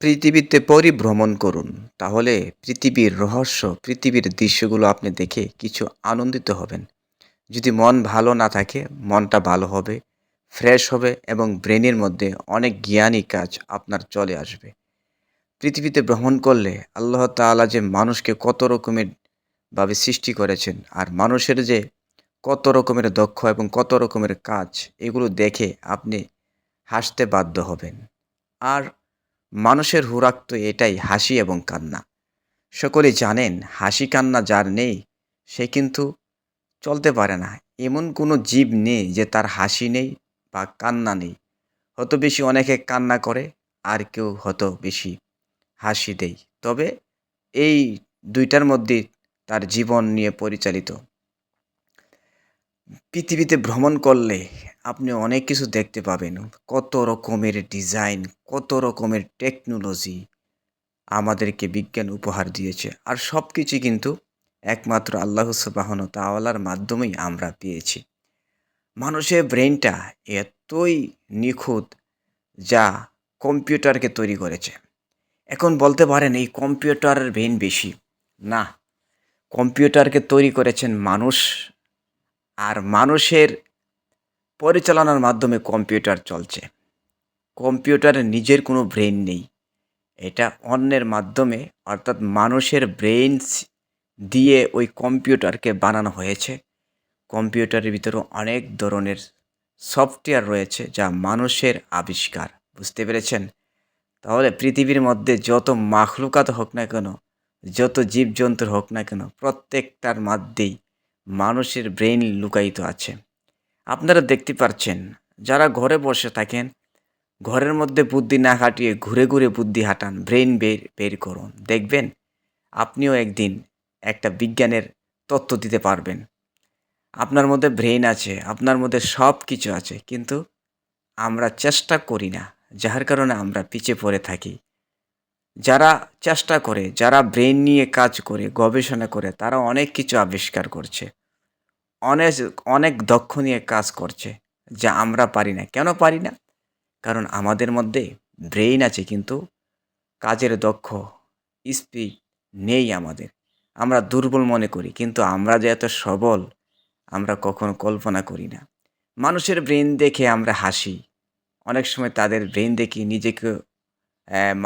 পৃথিবীতে পরিভ্রমণ করুন। তাহলে পৃথিবীর রহস্য, পৃথিবীর দৃশ্যগুলো আপনি দেখে কিছু আনন্দিত হবেন। যদি মন ভালো না থাকে, মনটা ভালো হবে, ফ্রেশ হবে এবং ব্রেনের মধ্যে অনেক জ্ঞানী কাজ আপনার চলে আসবে। পৃথিবীতে ভ্রমণ করলে আল্লাহ তাআলা যে মানুষকে কত রকমের ভাবে সৃষ্টি করেছেন আর মানুষের যে কত রকমের দক্ষ এবং কত রকমের কাজ, এগুলো দেখে আপনি হাসতে বাধ্য হবেন। আর মানুষের হুরাক তো এটাই, হাসি এবং কান্না। সকলে জানেন, হাসি কান্না যার নেই, সে কিন্তু চলতে পারে না। এমন কোনো জীব নেই যে তার হাসি নেই বা কান্না নেই। হয়তো বেশি অনেকে কান্না করে, আর কেউ হয়তো বেশি হাসি দেয়। তবে এই দুইটার মধ্যে তার জীবন নিয়ে পরিচালিত। পৃথিবীতে ভ্রমণ করলে আপনি অনেক কিছু দেখতে পাবেন। কত রকমের ডিজাইন, কত রকমের টেকনোলজি আমাদেরকে বিজ্ঞান উপহার দিয়েছে। আর সব কিছু কিন্তু একমাত্র আল্লাহ সুবাহন তাওয়ালার মাধ্যমেই আমরা পেয়েছি। মানুষের ব্রেনটা এতই নিখুঁত যা কম্পিউটারকে তৈরি করেছে। এখন বলতে পারেন এই কম্পিউটারের ব্রেন বেশি। না, কম্পিউটারকে তৈরি করেছেন মানুষ। আর মানুষের পরিচালনার মাধ্যমে কম্পিউটার চলছে। কম্পিউটারের নিজের কোনো ব্রেন নেই। এটা অন্যের মাধ্যমে, অর্থাৎ মানুষের ব্রেনস দিয়ে ওই কম্পিউটারকে বানানো হয়েছে। কম্পিউটারের ভিতরে অনেক ধরনের সফটওয়্যার রয়েছে যা মানুষের আবিষ্কার। বুঝতে পেরেছেন? তাহলে পৃথিবীর মধ্যে যত মাখলুকাত হোক না কেন, যত জীবজন্তুর হোক না কেন, প্রত্যেকটার মধ্যেই মানুষের ব্রেন লুকায়িত আছে। আপনারা দেখতে পাচ্ছেন যারা ঘরে বসে থাকেন, ঘরের মধ্যে বুদ্ধি না খাটিয়ে ঘুরে ঘুরে বুদ্ধি হাঁটান ব্রেন বের বের করুন। দেখবেন, আপনিও একদিন একটা বিজ্ঞানের তত্ত্ব দিতে পারবেন। আপনার মধ্যে ব্রেন আছে, আপনার মধ্যে সব কিছু আছে, কিন্তু আমরা চেষ্টা করি না, যার কারণে আমরা পিছিয়ে পড়ে থাকি। যারা চেষ্টা করে, যারা ব্রেন নিয়ে কাজ করে, গবেষণা করে, তারা অনেক কিছু আবিষ্কার করছে। অনেক অনেক দক্ষ নিয়ে কাজ করছে যা আমরা পারি না। কেন পারি না? কারণ আমাদের মধ্যে ব্রেইন আছে, কিন্তু কাজের দক্ষ স্পিড নেই আমাদের। আমরা দুর্বল মনে করি, কিন্তু আমরা যে এত সবল, আমরা কখনো কল্পনা করি না। মানুষের ব্রেন দেখে আমরা হাসি। অনেক সময় তাদের ব্রেন দেখি নিজেকে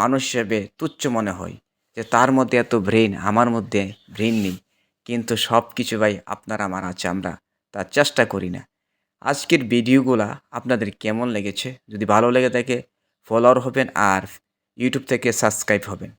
মানুষ হিসেবে তুচ্ছ মনে হয় যে তার মধ্যে এত ব্রেন আমার মধ্যে ব্রেন নেই। কিন্তু সব কিছু ভাই আপনার আমার আছে আমরা তার চেষ্টা করি না। আজকের ভিডিওগুলা আপনাদের কেমন লেগেছে? যদি ভালো লেগে থাকে ফলোয়ার হবেন আর ইউটিউব থেকে সাবস্ক্রাইব হবেন।